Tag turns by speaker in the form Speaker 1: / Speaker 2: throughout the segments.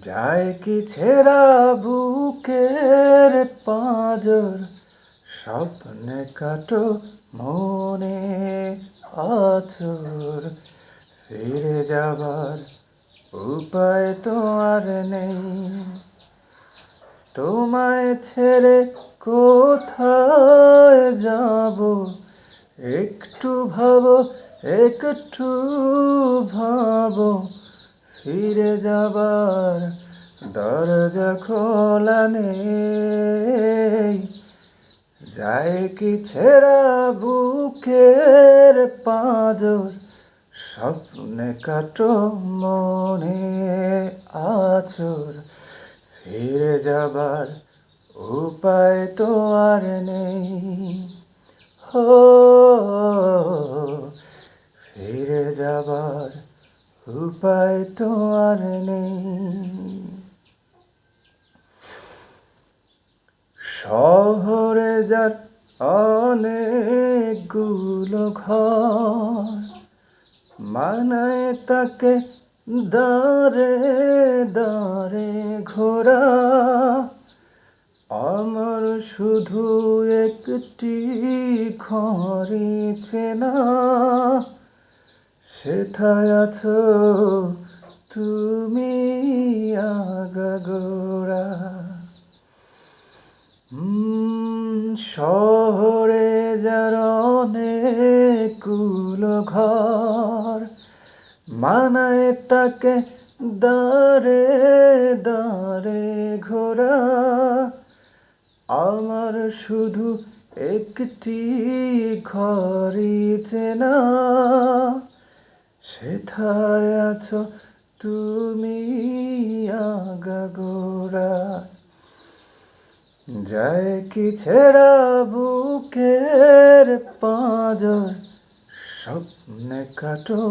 Speaker 1: যায় কি ছেঁড়া বুকের পাঁজর? স্বপ্নে কাটো মনে আছর। ফিরে যাবার উপায় তো আর নেই। তোমায় ছেড়ে কোথায় যাব? একটু ভাবো একটু ভাবো। ফিরে যাবার দরজা খোলা নেই। যায় কি ছেঁড়া বুকের পাঁজর, স্বপ্নে কাটো মনে আছর। ফিরে যাবার উপায় তো আর নেই। হো, ফিরে যাবার উপায় তো আর নেই। শহরে যার অনেকগুলো ঘর, মানায় তাকে দাঁড়ে দাঁড়ে ঘোরা। আমার শুধু একটি ঘরে চেনা সেথায় আছো তুমি আগাগোড়া। শহরে যার কুল ঘর, মানায় তাকে দাঁড়ে দাঁড়ে ঘোরা। আমার শুধু একটি ঘরই চেনা। সেথায় আছো তুমি আগাগোড়া। যায় কি ছেঁড়া বুকের পাঁজর, স্বপ্নে কাটো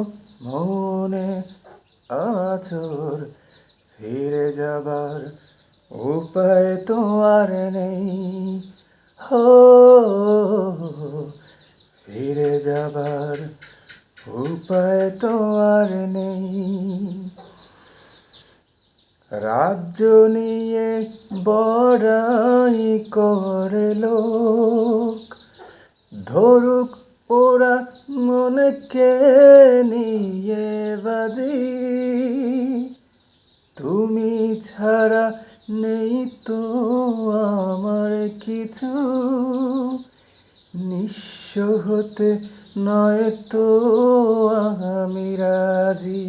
Speaker 1: মনে আছর ফিরে যাবার উপায় তো আর নেই। হো, ফিরে যাবার উপায় তো আর নেই। রাজ্য নিয়ে বড়াই করে লোক। ধরুক ওরা মনকে নিয়ে বাজি। তুমি ছাড়া নেই তো আমার কিছু। নিঃস্ব হতে নয় তো আমি রাজি।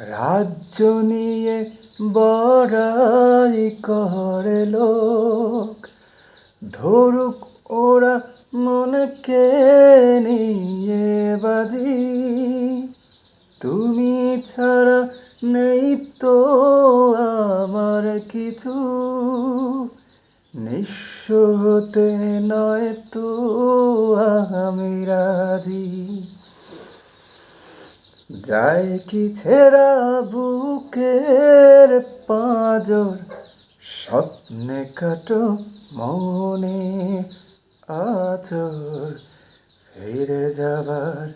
Speaker 1: রাজ্য নিয়ে বড়াই করে লোক, ধরুক ওরা মনকে নিয়ে বাজি। তুমি ছাড়া নেই তো আমার কিছু নিঃস্ব হতে নয় তো আমি রাজি। যায় কি ছেঁড়া বুকের পাঁজর, স্বপ্নে কাটো মনে আচর। ফিরে যাবার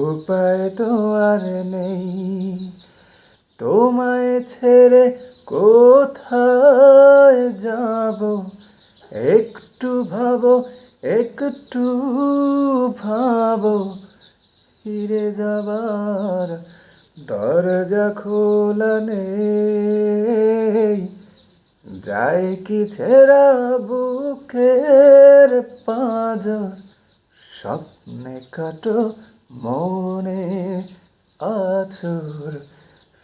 Speaker 1: উপায় তো আর নেই। তোমায় ছেড়ে কোথায় যাব? একটু ভাবো একটু ভাবো, ফিরে যাবার দরজা খোলা নেই। যায় কি ছেঁড়া বুকের পাঁজর স্বপ্নে কাটো মনে আছুর,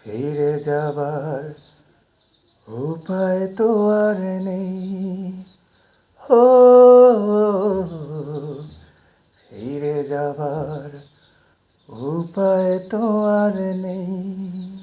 Speaker 1: ফিরে যাবার উপায় তো আর নেই। হো ফিরে যাবার উপায় তো আর নেই।